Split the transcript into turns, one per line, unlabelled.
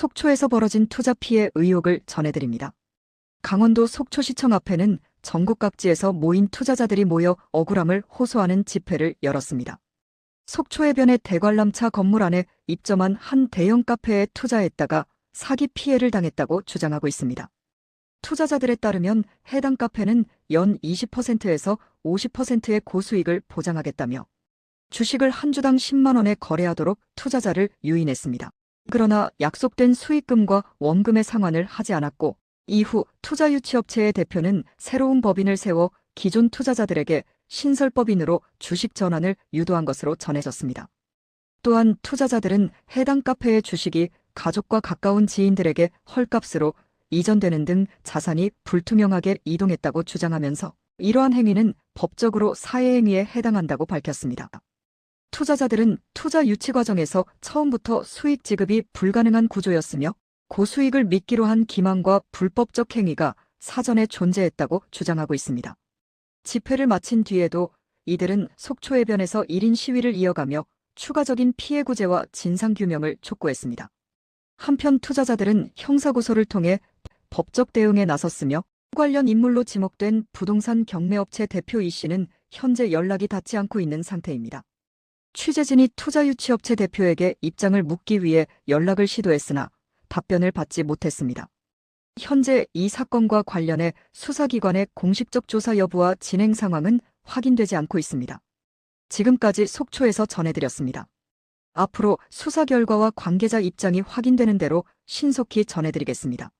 속초에서 벌어진 투자 피해 의혹을 전해드립니다. 강원도 속초시청 앞에는 전국 각지에서 모인 투자자들이 모여 억울함을 호소하는 집회를 열었습니다. 속초해변의 대관람차 건물 안에 입점한 한 대형 카페에 투자했다가 사기 피해를 당했다고 주장하고 있습니다. 투자자들에 따르면 해당 카페는 연 20%에서 50%의 고수익을 보장하겠다며 주식을 한 주당 10만 원에 거래하도록 투자자를 유인했습니다. 그러나 약속된 수익금과 원금의 상환을 하지 않았고 이후 투자 유치업체의 대표는 새로운 법인을 세워 기존 투자자들에게 신설법인으로 주식 전환을 유도한 것으로 전해졌습니다. 또한 투자자들은 해당 카페의 주식이 가족과 가까운 지인들에게 헐값으로 이전되는 등 자산이 불투명하게 이동했다고 주장하면서 이러한 행위는 법적으로 사회행위에 해당한다고 밝혔습니다. 투자자들은 투자 유치 과정에서 처음부터 수익 지급이 불가능한 구조였으며 고수익을 미끼로 한 기망과 불법적 행위가 사전에 존재했다고 주장하고 있습니다. 집회를 마친 뒤에도 이들은 속초해변에서 1인 시위를 이어가며 추가적인 피해 구제와 진상 규명을 촉구했습니다. 한편 투자자들은 형사고소를 통해 법적 대응에 나섰으며 관련 인물로 지목된 부동산 경매업체 대표 이 씨는 현재 연락이 닿지 않고 있는 상태입니다. 취재진이 투자 유치업체 대표에게 입장을 묻기 위해 연락을 시도했으나 답변을 받지 못했습니다. 현재 이 사건과 관련해 수사기관의 공식적 조사 여부와 진행 상황은 확인되지 않고 있습니다. 지금까지 속초에서 전해드렸습니다. 앞으로 수사 결과와 관계자 입장이 확인되는 대로 신속히 전해드리겠습니다.